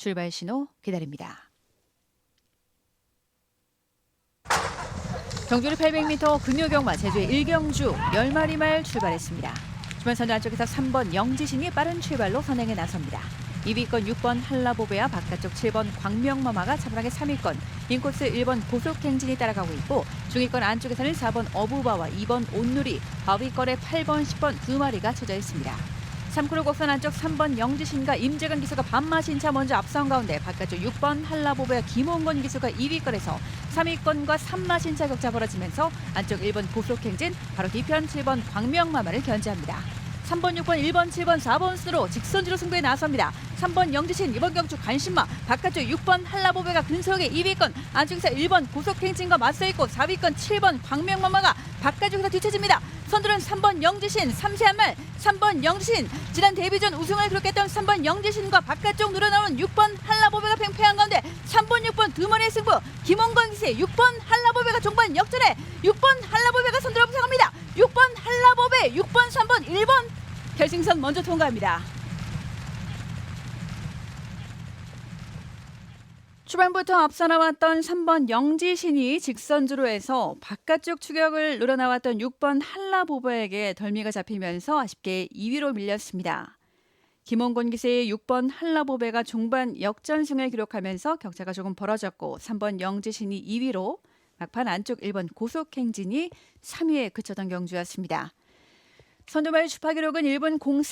출발 신호 기다립니다. 정주리 800m 금요경마 제주의 일경주 10마리 말 출발했습니다. 주변 선두 안쪽에서 3번 영지신이 빠른 출발로 선행에 나섭니다. 2위권 6번 한라보베와 바깥쪽 7번 광명마마가 차분하게 3위권, 인코스 1번 고속행진이 따라가고 있고 중위권 안쪽에서는 4번 어부바와 2번 온누리, 하위권에 8번, 10번 두 마리가 쳐져 있습니다. 3km 곡선 안쪽 3번 영지신과 임재근 기수가 반마신 차 먼저 앞선 가운데 바깥쪽 6번 한라보베와 김홍건 기수가 2위권에서 3위권과 3마신 차 격차 벌어지면서 안쪽 1번 고속행진 바로 뒤편 7번 광명마마를 견제합니다. 3번, 6번, 1번, 7번, 4번 순으로 직선지로 승부에 나섭니다. 3번 영지신, 2번 경주 관심마, 바깥쪽 6번 한라보베가 근소하게 2위권, 안쪽에서 1번 고속행진과 맞서 있고 4위권 7번 광명마마가 바깥쪽에서 뒤쳐집니다. 선두는 3번 영지신, 3세한 말, 3번 영지신, 지난 데뷔전 우승을 기록했던 3번 영지신과 바깥쪽 늘어나오는 6번 한라보베가 팽팽한 가운데 3번, 6번 두 마리의 승부, 김원건 기세 6번 한라보베가 종반 역전해 6번 한라보베가 선두로 부상합니다. 6번 한라보베, 6번, 3번, 1번 결승선 먼저 통과합니다. 초반부터 앞서 나왔던 3번 영지신이 직선주로 해서 바깥쪽 추격을 늘어나왔던 6번 한라보버에게 덜미가 잡히면서 아쉽게 2위로 밀렸습니다. 김원곤 기세의 6번 한라보베가 종반 역전승을 기록하면서 격차가 조금 벌어졌고 3번 영지신이 2위로 막판 안쪽 1번 고속행진이 3위에 그쳤던 경주였습니다. 선두마의 주파 기록은 1분 04